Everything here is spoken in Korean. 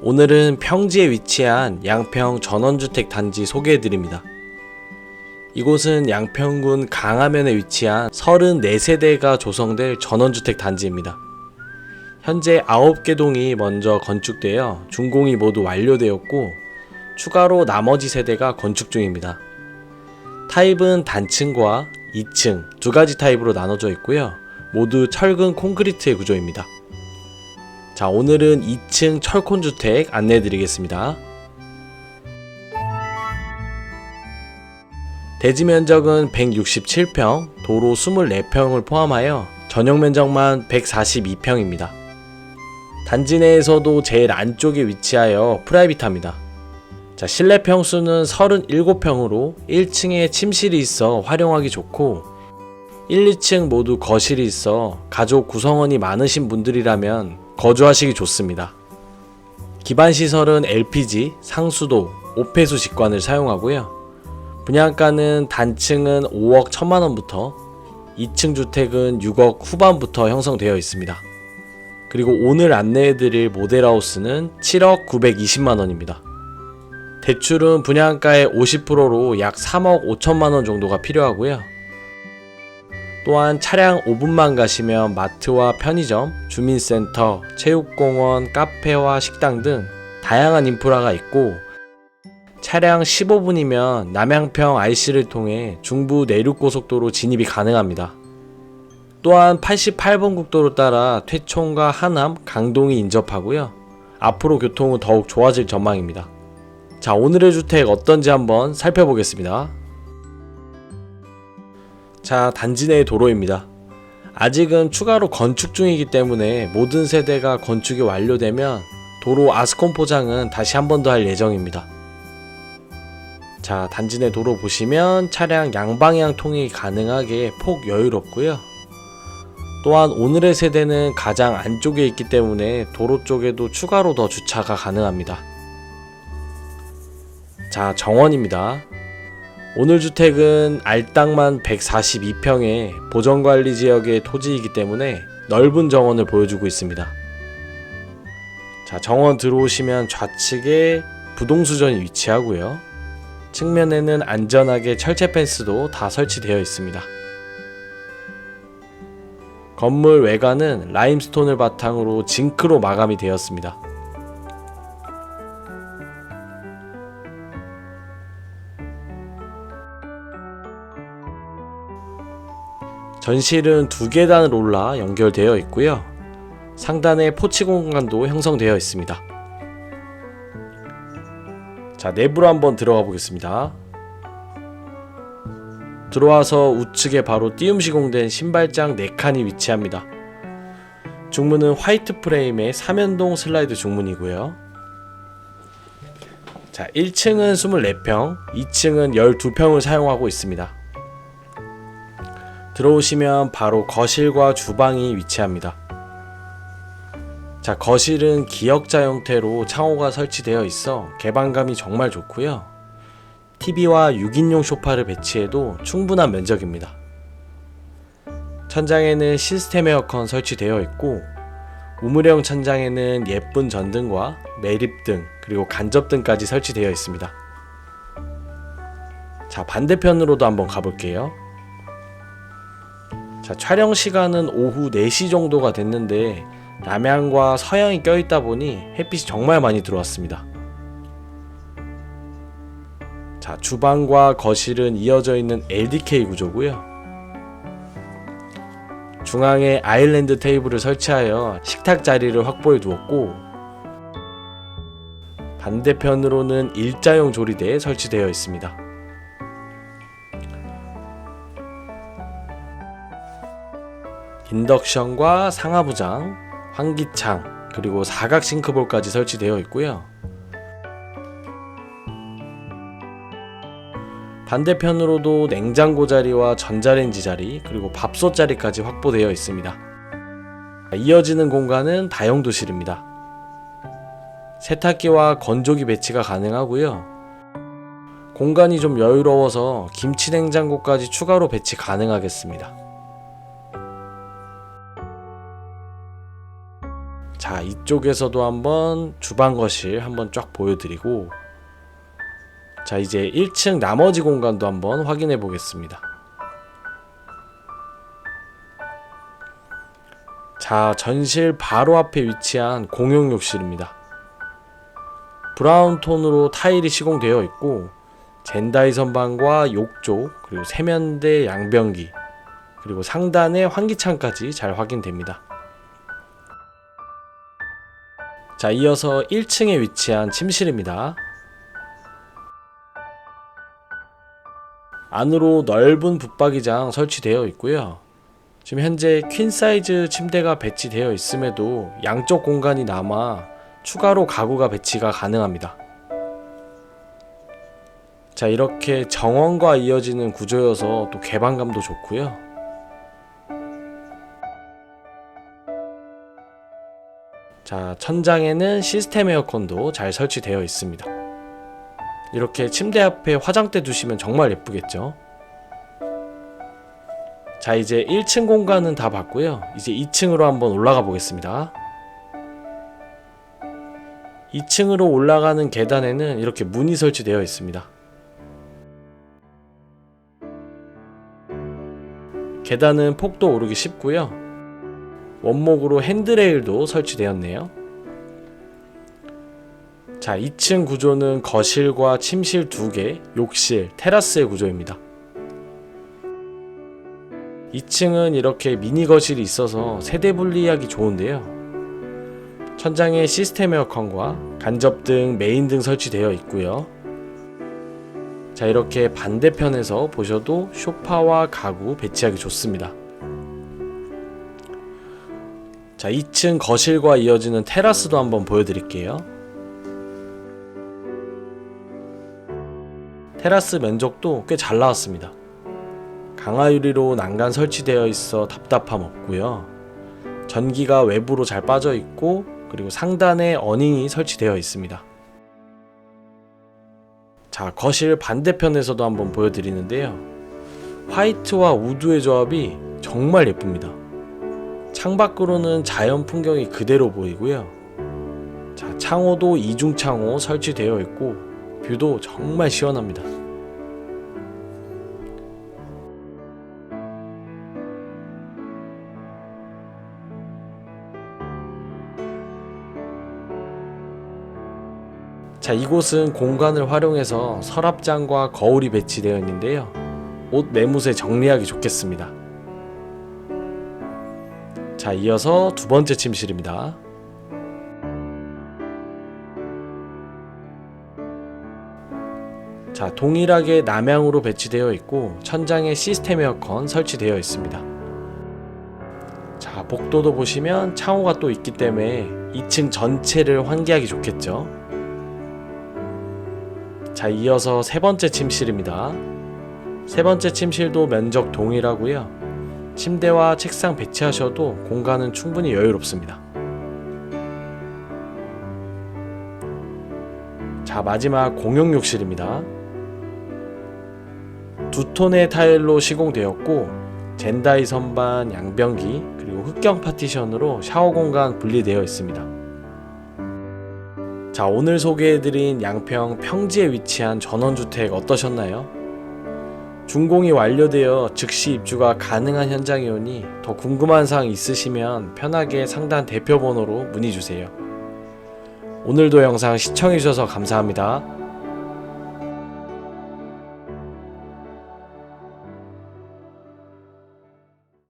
오늘은 평지에 위치한 양평 전원주택 단지 소개해드립니다. 이곳은 양평군 강화면에 위치한 34세대가 조성될 전원주택 단지입니다. 현재 9개 동이 먼저 건축되어 준공이 모두 완료되었고 추가로 나머지 세대가 건축 중입니다. 타입은 단층과 2층 두 가지 타입으로 나눠져 있고요. 모두 철근 콘크리트의 구조입니다. 자, 오늘은 2층 철콘 주택 안내해 드리겠습니다. 대지 면적은 167평, 도로 24평을 포함하여 전용 면적만 142평입니다. 단지 내에서도 제일 안쪽에 위치하여 프라이빗합니다. 자, 실내 평수는 37평으로 1층에 침실이 있어 활용하기 좋고 1, 2층 모두 거실이 있어 가족 구성원이 많으신 분들이라면 거주하시기 좋습니다. 기반 시설은 LPG, 상수도, 오폐수 직관을 사용하고요. 분양가는 단층은 5억 1천만 원부터 2층 주택은 6억 후반부터 형성되어 있습니다. 그리고 오늘 안내해드릴 모델하우스는 7억 920만 원입니다. 대출은 분양가의 50%로 약 3억 5천만 원 정도가 필요하고요. 또한 차량 5분만 가시면 마트와 편의점, 주민센터, 체육공원, 카페와 식당 등 다양한 인프라가 있고 차량 15분이면 남양평 IC를 통해 중부 내륙고속도로 진입이 가능합니다. 또한 88번 국도로 따라 퇴촌과 하남, 강동이 인접하고요. 앞으로 교통은 더욱 좋아질 전망입니다. 자, 오늘의 주택 어떤지 한번 살펴보겠습니다. 자, 단지 내의 도로입니다. 아직은 추가로 건축 중이기 때문에 모든 세대가 건축이 완료되면 도로 아스콘 포장은 다시 한 번 더 할 예정입니다. 자, 단지 내 도로 보시면 차량 양방향 통행이 가능하게 폭 여유롭고요. 또한 오늘의 세대는 가장 안쪽에 있기 때문에 도로 쪽에도 추가로 더 주차가 가능합니다. 자, 정원입니다. 오늘 주택은 알땅만 142평의 보전관리 지역의 토지이기 때문에 넓은 정원을 보여주고 있습니다. 자, 정원 들어오시면 좌측에 부동수전이 위치하고요. 측면에는 안전하게 철제 펜스도 다 설치되어 있습니다. 건물 외관은 라임스톤을 바탕으로 징크로 마감이 되었습니다. 전실은 두 계단으로 올라 연결되어 있고요. 상단에 포치 공간도 형성되어 있습니다. 자, 내부로 한번 들어가 보겠습니다. 들어와서 우측에 바로 띄움 시공된 신발장 4칸이 위치합니다. 중문은 화이트 프레임의 삼연동 슬라이드 중문이고요. 자, 1층은 24평, 2층은 12평을 사용하고 있습니다. 들어오시면 바로 거실과 주방이 위치합니다. 자, 거실은 기역자 형태로 창호가 설치되어 있어 개방감이 정말 좋고요. TV와 6인용 소파를 배치해도 충분한 면적입니다. 천장에는 시스템 에어컨 설치되어 있고 우물형 천장에는 예쁜 전등과 매립등 그리고 간접등까지 설치되어 있습니다. 자, 반대편으로도 한번 가볼게요. 자, 촬영 시간은 오후 4시 정도가 됐는데 남향과 서양이 껴있다 보니 햇빛이 정말 많이 들어왔습니다. 자, 주방과 거실은 이어져 있는 LDK 구조고요. 중앙에 아일랜드 테이블을 설치하여 식탁 자리를 확보해 두었고 반대편으로는 일자용 조리대 설치되어 있습니다. 인덕션과 상하부장, 환기창, 그리고 사각 싱크볼까지 설치되어 있고요. 반대편으로도 냉장고 자리와 전자레인지 자리, 그리고 밥솥 자리까지 확보되어 있습니다. 이어지는 공간은 다용도실입니다. 세탁기와 건조기 배치가 가능하고요. 공간이 좀 여유로워서 김치 냉장고까지 추가로 배치 가능하겠습니다. 자, 이쪽에서도 한번 주방 거실 한번 쫙 보여드리고 자, 이제 1층 나머지 공간도 한번 확인해 보겠습니다. 자, 전실 바로 앞에 위치한 공용 욕실입니다. 브라운 톤으로 타일이 시공되어 있고 젠다이 선반과 욕조 그리고 세면대 양변기 그리고 상단에 환기창까지 잘 확인됩니다. 자, 이어서 1층에 위치한 침실입니다. 안으로 넓은 붙박이장 설치되어 있고요. 지금 현재 퀸 사이즈 침대가 배치되어 있음에도 양쪽 공간이 남아 추가로 가구가 배치가 가능합니다. 자, 이렇게 정원과 이어지는 구조여서 또 개방감도 좋고요. 자, 천장에는 시스템 에어컨도 잘 설치되어 있습니다. 이렇게 침대 앞에 화장대 두시면 정말 예쁘겠죠? 자, 이제 1층 공간은 다 봤고요. 이제 2층으로 한번 올라가 보겠습니다. 2층으로 올라가는 계단에는 이렇게 문이 설치되어 있습니다. 계단은 폭도 오르기 쉽고요. 원목으로 핸드레일도 설치되었네요. 자, 2층 구조는 거실과 침실 2개, 욕실, 테라스의 구조입니다. 2층은 이렇게 미니 거실이 있어서 세대 분리하기 좋은데요. 천장에 시스템 에어컨과 간접등, 메인등 설치되어 있고요. 자, 이렇게 반대편에서 보셔도 쇼파와 가구 배치하기 좋습니다. 자, 2층 거실과 이어지는 테라스도 한번 보여드릴게요. 테라스 면적도 꽤 잘 나왔습니다. 강화유리로 난간 설치되어 있어 답답함 없고요. 전기가 외부로 잘 빠져 있고 그리고 상단에 어닝이 설치되어 있습니다. 자, 거실 반대편에서도 한번 보여드리는데요. 화이트와 우드의 조합이 정말 예쁩니다. 창밖으로는 자연 풍경이 그대로 보이고요. 자, 창호도 이중 창호 설치되어 있고 뷰도 정말 시원합니다. 자, 이곳은 공간을 활용해서 서랍장과 거울이 배치되어 있는데요. 옷 매무새 정리하기 좋겠습니다. 자, 이어서 두 번째 침실입니다. 자, 동일하게 남향으로 배치되어 있고 천장에 시스템 에어컨 설치되어 있습니다. 자, 복도도 보시면 창호가 또 있기 때문에 2층 전체를 환기하기 좋겠죠. 자, 이어서 세 번째 침실입니다. 세 번째 침실도 면적 동일하고요. 침대와 책상 배치하셔도 공간은 충분히 여유롭습니다. 자, 마지막 공용 욕실입니다. 두 톤의 타일로 시공되었고 젠다이 선반, 양변기, 그리고 흑경 파티션으로 샤워 공간 분리되어 있습니다. 자, 오늘 소개해드린 양평 평지에 위치한 전원주택 어떠셨나요? 준공이 완료되어 즉시 입주가 가능한 현장이오니 더 궁금한 사항 있으시면 편하게 상단 대표 번호로 문의 주세요. 오늘도 영상 시청해주셔서 감사합니다.